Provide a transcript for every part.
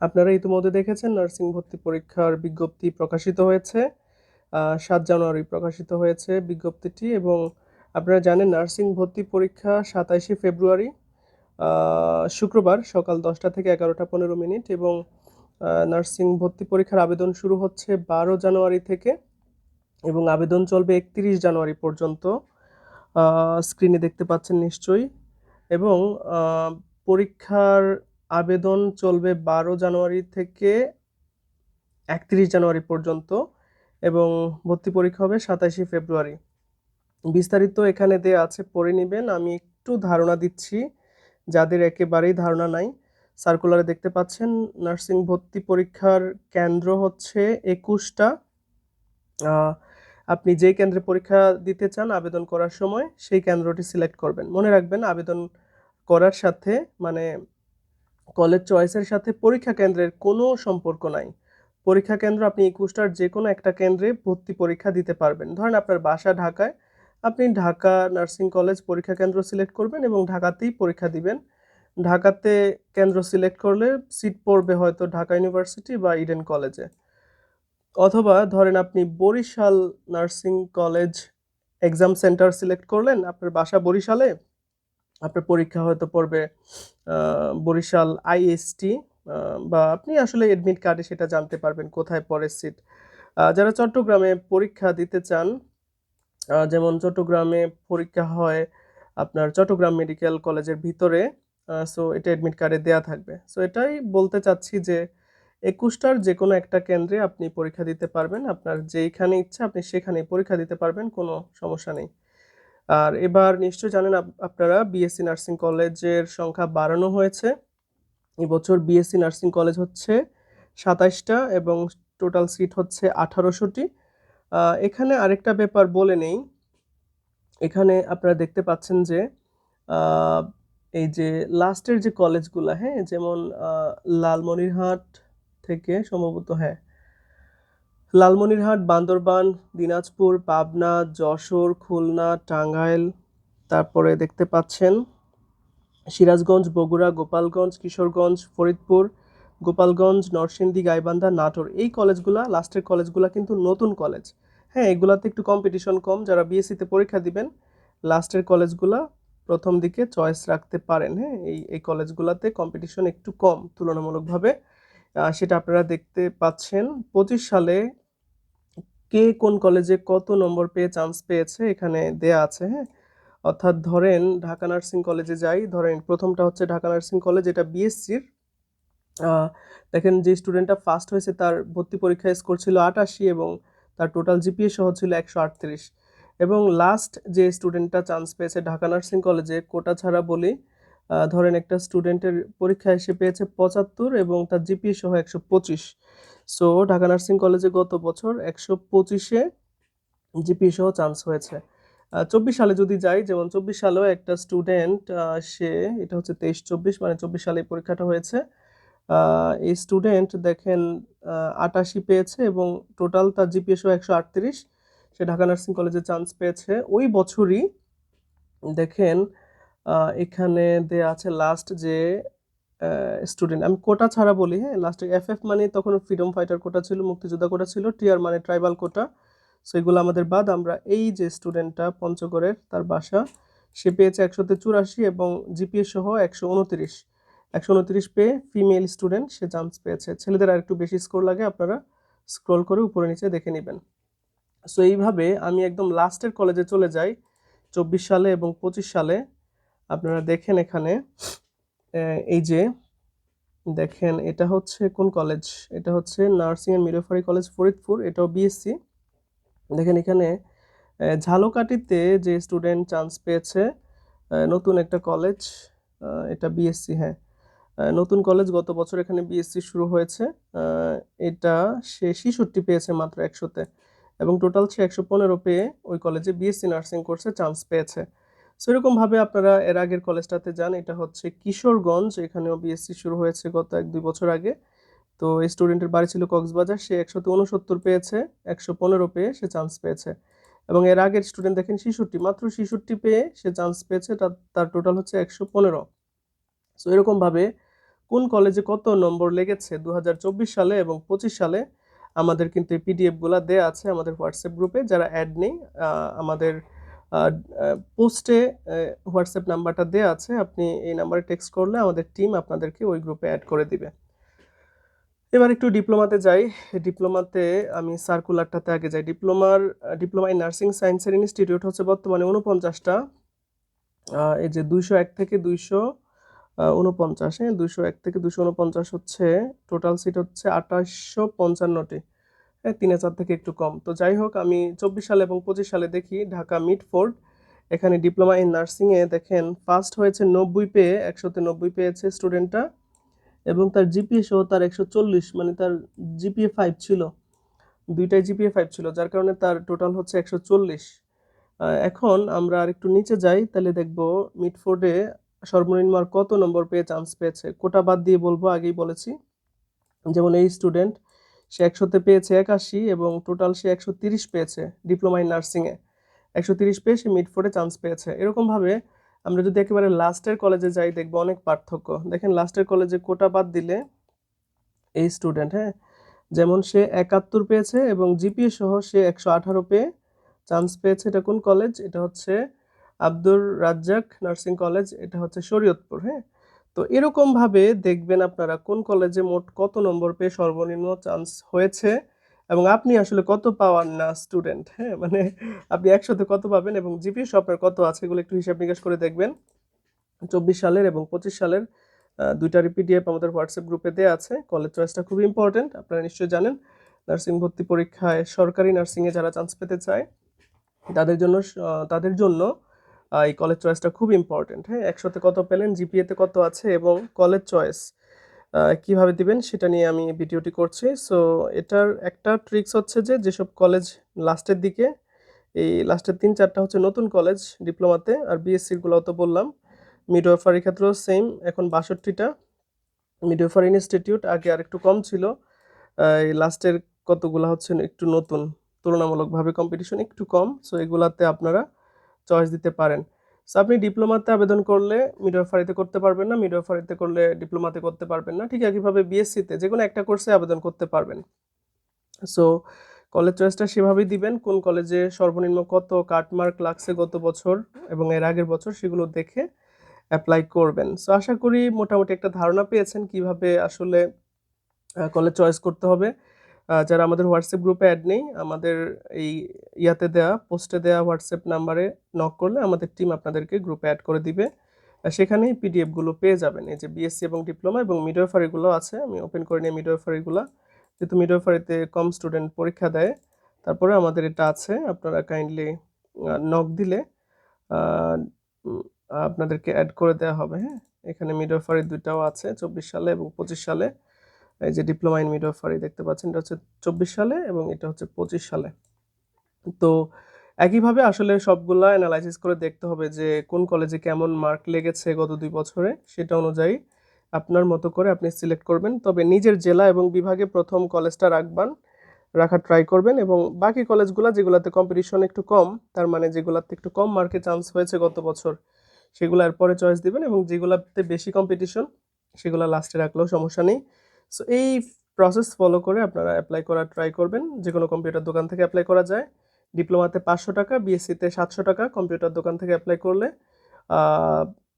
আপনারা ইতিমধ্যে দেখেছেন নার্সিং ভর্তি পরীক্ষার বিজ্ঞপ্তি প্রকাশিত হয়েছে। সাত জানুয়ারি প্রকাশিত হয়েছে বিজ্ঞপ্তিটি এবং আপনারা জানেন নার্সিং ভর্তি পরীক্ষা সাতাইশে ফেব্রুয়ারি শুক্রবার সকাল দশটা থেকে এগারোটা পনেরো মিনিট এবং নার্সিং ভর্তি পরীক্ষার আবেদন শুরু হচ্ছে বারো জানুয়ারি থেকে এবং আবেদন চলবে একত্রিশ জানুয়ারি পর্যন্ত। স্ক্রিনে দেখতে পাচ্ছেন নিশ্চয়ই এবং পরীক্ষার আবেদন চলবে বারো জানুয়ারি থেকে একত্রিশ জানুয়ারি পর্যন্ত এবং ভর্তি পরীক্ষা হবে সাতাশে ফেব্রুয়ারি। বিস্তারিত এখানে দেয়া আছে, পড়ে নেবেন। আমি একটু ধারণা দিচ্ছি, যাদের একেবারেই ধারণা নাই। সার্কুলারে দেখতে পাচ্ছেন, নার্সিং ভর্তি পরীক্ষার কেন্দ্র হচ্ছে একুশটা। আপনি যেই কেন্দ্রে পরীক্ষা দিতে চান আবেদন করার সময়, সেই কেন্দ্রটি সিলেক্ট করবেন। মনে রাখবেন, আবেদন করার সাথে মানে কলেজ চয়েসের সাথে পরীক্ষা কেন্দ্রের কোনো সম্পর্ক নাই। পরীক্ষা কেন্দ্র আপনি একুশটার যে কোনো একটা কেন্দ্রে ভর্তি পরীক্ষা দিতে পারবেন। ধরেন আপনার বাসা ঢাকায়, আপনি ঢাকা নার্সিং কলেজ পরীক্ষা কেন্দ্র সিলেক্ট করবেন এবং ঢাকাতেই পরীক্ষা দিবেন। ঢাকাতে কেন্দ্র সিলেক্ট করলে সিট পড়বে হয়তো ঢাকা ইউনিভার্সিটি বা ইডেন কলেজে। অথবা ধরেন আপনি Barishal nursing college exam centre select করলেন, আপনার বাসা বরিশালে আপনার পরীক্ষা হয়তো পড়বে বরিশাল আইএসটি বা আপনি আসলে এডমিট কার্ডে সেটা জানতে পারবেন কোথায় পড়ে সিট যারা চট্টগ্রামে পরীক্ষা দিতে চান যেমন চট্টগ্রামে পরীক্ষা হয় আপনার চট্টগ্রাম মেডিকেল কলেজের ভিতরে সো এটা এডমিট কার্ডে দেয়া থাকবে। সো এটাই বলতে চাচ্ছি যে একুশটার যে কোনো একটা কেন্দ্রে আপনি পরীক্ষা দিতে পারবেন, আপনার যেইখানে ইচ্ছা আপনি সেখানেই পরীক্ষা দিতে পারবেন, কোনো সমস্যা নেই। আর এবার নিশ্চয় জানেন আপ- আপনারা বিএসসি নার্সিং কলেজের সংখ্যা বাড়ানো হয়েছে। এবছর বিএসসি নার্সিং কলেজ হচ্ছে সাতাইশটা এবং টোটাল সিট হচ্ছে আঠারোশোটি। এখানে আরেকটা ব্যাপার বলে নেই। এখানে আপনারা দেখতে পাচ্ছেন যে এই যে লাস্টের যে কলেজগুলো হ্যাঁ যেমন লালমনিরহাট থেকে সম্ভবত হ্যাঁ লালমনিরহাট, বান্দরবান, দিনাজপুর, পাবনা, যশোর, খুলনা, টাঙ্গাইল, তারপরে দেখতে পাচ্ছেন সিরাজগঞ্জ, বগুড়া, গোপালগঞ্জ, কিশোরগঞ্জ, ফরিদপুর, গোপালগঞ্জ, নরসিংদী, গাইবান্ধা, নাটোর। এই কলেজগুলা, লাস্টেরগুলা কিন্তু নতুন কলেজ। হ্যাঁ এগুলাতে একটু কম্পিটিশন কম। যারা বিএসসিতে পরীক্ষা দিবেন, লাস্টের কলেজগুলা প্রথম দিকে চয়েস রাখতে পারেন। হ্যাঁ এই এই কলেজগুলাতে কম্পিটিশন একটু কম, তুলনামূলকভাবে। সেটা আপনারা দেখতে পাচ্ছেন। পঁচিশ সালে কে কোন কলেজে কত নম্বর পেয়ে চান্স পেয়েছে এখানে দেয়া আছে হ্যাঁ? অর্থাৎ ধরেন ঢাকা নার্সিং কলেজে যাই, ধরেন প্রথমটা হচ্ছে ঢাকা নার্সিং কলেজ এটা বিএসসির দেখেন যে স্টুডেন্টটা ফার্স্ট হয়েছে তার ভর্তি পরীক্ষায় স্কোর ছিল আটাশি এবং তার টোটাল জিপিএ সহ ছিল একশো আটত্রিশ। এবং লাস্ট যে স্টুডেন্টটা চান্স পেয়েছে ঢাকা নার্সিং কলেজে কোটা ছাড়া বলি ধরেন একটা স্টুডেন্টের পরীক্ষায় এসে পেয়েছে পঁচাত্তর এবং তার জিপিএ সহ একশো পঁচিশ। সো ঢাকা নার্সিং কলেজে গত বছর একশো পঁচিশে জিপিএ সহ চান্স হয়েছে। চব্বিশ সালে যদি যাই, যেমন চব্বিশ সালেও একটা স্টুডেন্ট সে, এটা হচ্ছে তেইশ চব্বিশ মানে চব্বিশ সালে পরীক্ষাটা হয়েছে। এই স্টুডেন্ট দেখেন আটাশি পেয়েছে এবং টোটাল তার জিপিএ সহ একশো আটত্রিশ। সে ঢাকা নার্সিং কলেজে চান্স পেয়েছে। ওই বছরই দেখেন এখানে দেয়া আছে লাস্ট যে স্টুডেন্ট আমি কোটা ছাড়া বলি হ্যাঁ লাস্টে এফ এফ মানে তখন ফ্রিডম ফাইটার কোটা ছিল, মুক্তিযোদ্ধা কোটা ছিল টিআর মানে ট্রাইবাল কোটা সো এগুলো আমাদের বাদ, আমরা এই যে স্টুডেন্টটা পঞ্চগড়ের, তার বাসা, সে পেয়েছে একশোতে চুরাশি এবং জিপিএ সহ একশো উনত্রিশ। একশো উনত্রিশ পেয়ে ফিমেল স্টুডেন্ট সে চান্স পেয়েছে। ছেলেদের আর একটু বেশি স্কোর লাগে, আপনারা স্ক্রল করে উপরে নিচে দেখে নেবেন। সো এইভাবে আমি একদম লাস্টের কলেজে চলে যাই, চব্বিশ সালে এবং পঁচিশ সালে। আপনারা দেখেন এখানে এই যে দেখেন এটা হচ্ছে কোন কলেজ এটা হচ্ছে nursing and midwifery college Faridpur এটাও বিএসসি দেখেন এখানে আহ, ঝালকাঠিতে যে স্টুডেন্ট চান্স পেয়েছে নতুন একটা কলেজ এটা বিএসসি হ্যাঁ। নতুন কলেজ গত বছর এখানে বিএসসি শুরু হয়েছে এটা সে ছেষট্টি পেয়েছে মাত্র একশোতে এবং টোটাল সে একশো পনেরো পেয়ে ওই কলেজে বিএসসি নার্সিং কোর্সে চান্স পেয়েছে। সেরকমভাবে আপনারা এর আগের কলেজটাতে যান। এটা হচ্ছে কিশোরগঞ্জ। এখানেও বিএসসি শুরু হয়েছে গত এক দুই বছর আগে। তো স্টুডেন্টের বাড়ি ছিল কক্সবাজার। সে একশোতে উনসত্তর পেয়েছে, একশো পনেরো পেয়ে সে চান্স পেয়েছে। এবং এর আগের স্টুডেন্ট দেখেন শিশুটি মাত্র শিশুটি পেয়ে সে চান্স পেয়েছে। তার তার টোটাল হচ্ছে একশো পনেরো। সো এরকমভাবে কোন কলেজে কত নম্বর লেগেছে দু হাজার চব্বিশ সালে এবং পঁচিশ সালে, আমাদের কিন্তু এই পিডিএফগুলো দেয়া আছে আমাদের হোয়াটসঅ্যাপ গ্রুপে যারা অ্যাড নেই আমাদের পোস্টে হোয়াটসঅ্যাপ নাম্বারটা দেওয়া আছে, আপনি এই নাম্বারে টেক্সট করলে আমাদের টিম আপনাদেরকে ওই গ্রুপে অ্যাড করে দিবে। এবার একটু ডিপ্লোমাতে যাই। ডিপ্লোমাতে আমি সার্কুলারটাতে আগে যাই। ডিপ্লোমার, ডিপ্লোমা ইন নার্সিং সায়েন্সের ইনস্টিটিউট হচ্ছে বর্তমানে উনপঞ্চাশটা এই যে দুইশো এক থেকে দুইশো উনপঞ্চাশ হ্যাঁ? দুইশো এক থেকে দুশো উনপঞ্চাশ হচ্ছে, টোটাল সিট হচ্ছে আঠাশশো পঞ্চান্নটি। তিন হাজার থেকে একটু কম। তো যাই হোক, আমি চব্বিশ সালে এবং পঁচিশ সালে দেখি ঢাকা মিডফোর্ড। এখানে ডিপ্লোমা ইন নার্সিংয়ে দেখেন ফার্স্ট হয়েছে নব্বই পেয়ে, একশোতে নব্বই পেয়েছে স্টুডেন্টটা এবং তার জিপিএ সহ তার একশো চল্লিশ মানে তার জিপিএ ফাইভ ছিল। দুইটাই জিপিএ ফাইভ ছিল, যার কারণে তার টোটাল হচ্ছে একশো চল্লিশ। এখন আমরা আর একটু নিচে যাই, তাহলে দেখব মিডফোর্ডে সর্বনিম্ন আর কত নম্বর পেয়ে চান্স পেয়েছে। কোটা বাদ দিয়ে বলব, আগেই বলেছি। যেমন এই স্টুডেন্ট সে একশোতে পেয়েছে একাশি এবং টোটাল সে একশো তিরিশ পেয়েছে ডিপ্লোমা ইন নার্সিংয়ে একশো তিরিশ পেয়ে সে মিড ফোরে চান্স পেয়েছে। এরকমভাবে আমরা যদি একেবারে লাস্টের কলেজে যাই, দেখব অনেক পার্থক্য। দেখেন লাস্টের কলেজে কোটা বাদ দিলে এই স্টুডেন্ট হ্যাঁ? যেমন সে একাত্তর পেয়েছে এবং জিপিএ সহ সে একশো আঠারো পেয়ে চান্স পেয়েছে। এটা কোন কলেজ এটা হচ্ছে আব্দুর রাজ্জাক নার্সিং কলেজ এটা হচ্ছে শরীয়তপুর হ্যাঁ? তো এরকমভাবে দেখবেন আপনারা কোন কলেজে মোট কত নম্বর পেয়ে সর্বনিম্ন চান্স হয়েছে এবং আপনি আসলে কত পাওয়ার না স্টুডেন্ট হ্যাঁ মানে আপনি একসাথে কত পাবেন এবং জিপিএ আপনার কত আছে এগুলো একটু হিসাব নিকাশ করে দেখবেন। চব্বিশ সালের এবং পঁচিশ সালের দুইটারই পিডিএফ আমাদের হোয়াটসঅ্যাপ গ্রুপে দেওয়া আছে। কলেজ চয়েসটা খুবই ইম্পর্টেন্ট আপনারা নিশ্চয়ই জানেন। নার্সিং ভর্তি পরীক্ষায় সরকারি নার্সিংয়ে যারা চান্স পেতে চায়, তাদের জন্য তাদের জন্য এই কলেজ চয়েসটা খুব ইম্পর্টেন্ট হ্যাঁ? একশোতে কত পেলেন জিপিএতে কত আছে এবং কলেজ চয়েস কীভাবে দিবেন সেটা নিয়ে আমি ভিডিওটি করছি। সো এটার একটা ট্রিক্স হচ্ছে যে, যেসব কলেজ লাস্টের দিকে, এই লাস্টের তিন চারটা হচ্ছে নতুন কলেজ ডিপ্লোমাতে আর বিএসসিগুলোও তো বললাম। মিডওয়াইফারি ক্ষেত্রেও সেম এখন বাষট্টিটা। মিডওয়াইফারি ইনস্টিটিউট আগে আর একটু কম ছিল এই লাস্টের কতগুলো হচ্ছে একটু নতুন, তুলনামূলকভাবে কম্পিটিশন একটু কম। সো এগুলাতে আপনারা চয়েস দিতে পারেন। সো আপনি ডিপ্লোমাতে আবেদন করলে মিডওয়াইফারিতে করতে পারবেন না মিডওয়াইফারিতে করলে ডিপ্লোমাতে করতে পারবেন না। ঠিক একইভাবে বিএসসিতে যে কোনো একটা কোর্সে আবেদন করতে পারবেন। সো কলেজ চয়েসটা সেভাবেই দিবেন, কোন কলেজে সর্বনিম্ন কত কাটমার্ক লাগছে গত বছর এবং এর আগের বছর সেগুলো দেখে অ্যাপ্লাই করবেন। সো আশা করি মোটামুটি একটা ধারণা পেয়েছেন কীভাবে আসলে কলেজ চয়েস করতে হবে। যারা আমাদের হোয়াটসঅ্যাপ গ্রুপে অ্যাড নেই, আমাদের এই ইয়াতে দেওয়া পোস্টে দেওয়া হোয়াটসঅ্যাপ নাম্বারে নক করলে আমাদের টিম আপনাদেরকে গ্রুপে অ্যাড করে দিবে। সেখানেই পিডিএফগুলো পেয়ে যাবেন। এই যে বিএসসি এবং ডিপ্লোমা এবং মিডওয়াইফারিগুলো আছে, আমি ওপেন করে নিই মিডওয়াইফারিগুলো যেহেতু মিডওয়াইফারিতে কম স্টুডেন্ট পরীক্ষা দেয়, তারপরে আমাদের এটা আছে, আপনারা কাইন্ডলি নক দিলে আপনাদেরকে অ্যাড করে দেওয়া হবে হ্যাঁ? এখানে মিডওয়াইফারি দুইটাও আছে, চব্বিশ সালে এবং পঁচিশ সালে। এই যে ডিপ্লোমা ইন মিডওয়াইফারি দেখতে পাচ্ছেন, এটা হচ্ছে চব্বিশ সালে এবং এটা হচ্ছে পঁচিশ সালে। তো একইভাবে আসলে সবগুলা অ্যানালাইসিস করে দেখতে হবে যে কোন কলেজে কেমন মার্ক লেগেছে গত দুই বছরে, সেটা অনুযায়ী আপনার মতো করে আপনি সিলেক্ট করবেন। তবে নিজের জেলা এবং বিভাগে প্রথম কলেজটা রাখবেন, রাখার ট্রাই করবেন এবং বাকি কলেজগুলো যেগুলোতে কম্পিটিশন একটু কম, তার মানে যেগুলোতে একটু কম মার্কে চান্স হয়েছে গত বছর, সেগুলো এরপরে চয়েস দিবেন এবং যেগুলোতে বেশি কম্পিটিশন সেগুলো লাস্টে রাখলেও সমস্যা নেই। সো এই প্রসেস ফলো করে আপনারা অ্যাপ্লাই করার ট্রাই করবেন। যে কোনো কম্পিউটার দোকান থেকে অ্যাপ্লাই করা যায়। ডিপ্লোমাতে পাঁচশো টাকা বিএসসিতে সাতশো টাকা কম্পিউটার দোকান থেকে অ্যাপ্লাই করলে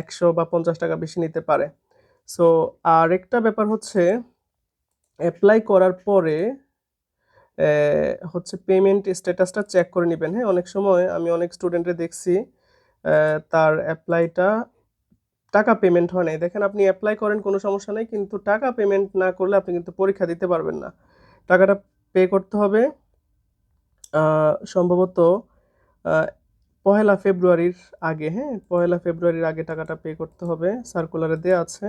একশো বা পঞ্চাশ টাকা বেশি নিতে পারে। সো আরেকটা ব্যাপার হচ্ছে অ্যাপ্লাই করার পরে হচ্ছে পেমেন্ট স্ট্যাটাসটা চেক করে নেবেন। হ্যাঁ অনেক সময় আমি অনেক স্টুডেন্টে দেখছি তার অ্যাপ্লাইটা টাকা পেমেন্ট হয় নাই। দেখেন, আপনি অ্যাপ্লাই করেন, কোনো সমস্যা নেই, কিন্তু টাকা পেমেন্ট না করলে আপনি কিন্তু পরীক্ষা দিতে পারবেন না। টাকাটা পে করতে হবে সম্ভবত পহেলা ফেব্রুয়ারির আগে হ্যাঁ? পহেলা ফেব্রুয়ারির আগে টাকাটা পে করতে হবে। সার্কুলারে দেওয়া আছে।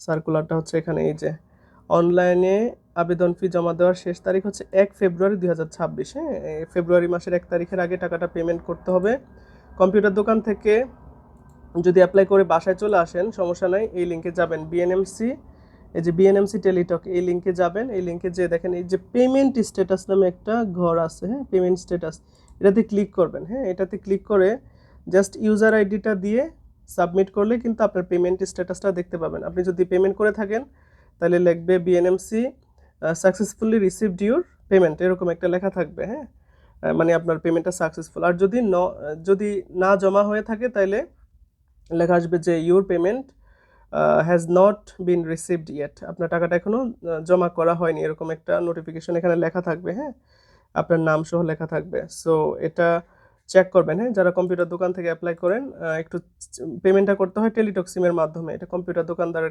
সার্কুলারটা হচ্ছে এখানে, এই যে অনলাইনে আবেদন ফি জমা দেওয়ার শেষ তারিখ হচ্ছে এক ফেব্রুয়ারি দুই হাজার ছাব্বিশ হ্যাঁ? ফেব্রুয়ারি মাসের এক তারিখের আগে টাকাটা পেমেন্ট করতে হবে। কম্পিউটার দোকান থেকে যদি অ্যাপ্লাই করে বাসায় চলে আসেন, সমস্যা নাই, এই লিঙ্কে যাবেন বিএনএমসি এই যে বিএনএমসি টেলিটক এই লিঙ্কে যাবেন, এই লিঙ্কে যে দেখেন, এই যে পেমেন্ট স্ট্যাটাস নামে একটা ঘর আছে হ্যাঁ পেমেন্ট স্ট্যাটাস এটাতে ক্লিক করবেন হ্যাঁ এটাতে ক্লিক করে জাস্ট ইউজার আইডিটা দিয়ে সাবমিট করলে কিন্তু আপনার পেমেন্ট স্ট্যাটাসটা দেখতে পাবেন। আপনি যদি পেমেন্ট করে থাকেন, তাহলে লিখবে BNMC successfully received your payment এরকম একটা লেখা থাকবে হ্যাঁ মানে আপনার পেমেন্টটা সাকসেসফুল আর যদি ন, যদি না জমা হয়ে থাকে, তাহলে লেখা আসবে যে your payment has not been received yet আপনার টাকাটা এখনও জমা করা হয়নি, এরকম একটা নোটিফিকেশন এখানে লেখা থাকবে হ্যাঁ? আপনার নাম সহ লেখা থাকবে। সো এটা চেক করবেন হ্যাঁ? যারা কম্পিউটার দোকান থেকে অ্যাপ্লাই করেন একটু পেমেন্টটা করতে হয় টেলিটক্সিমের মাধ্যমে। এটা কম্পিউটার দোকানদারের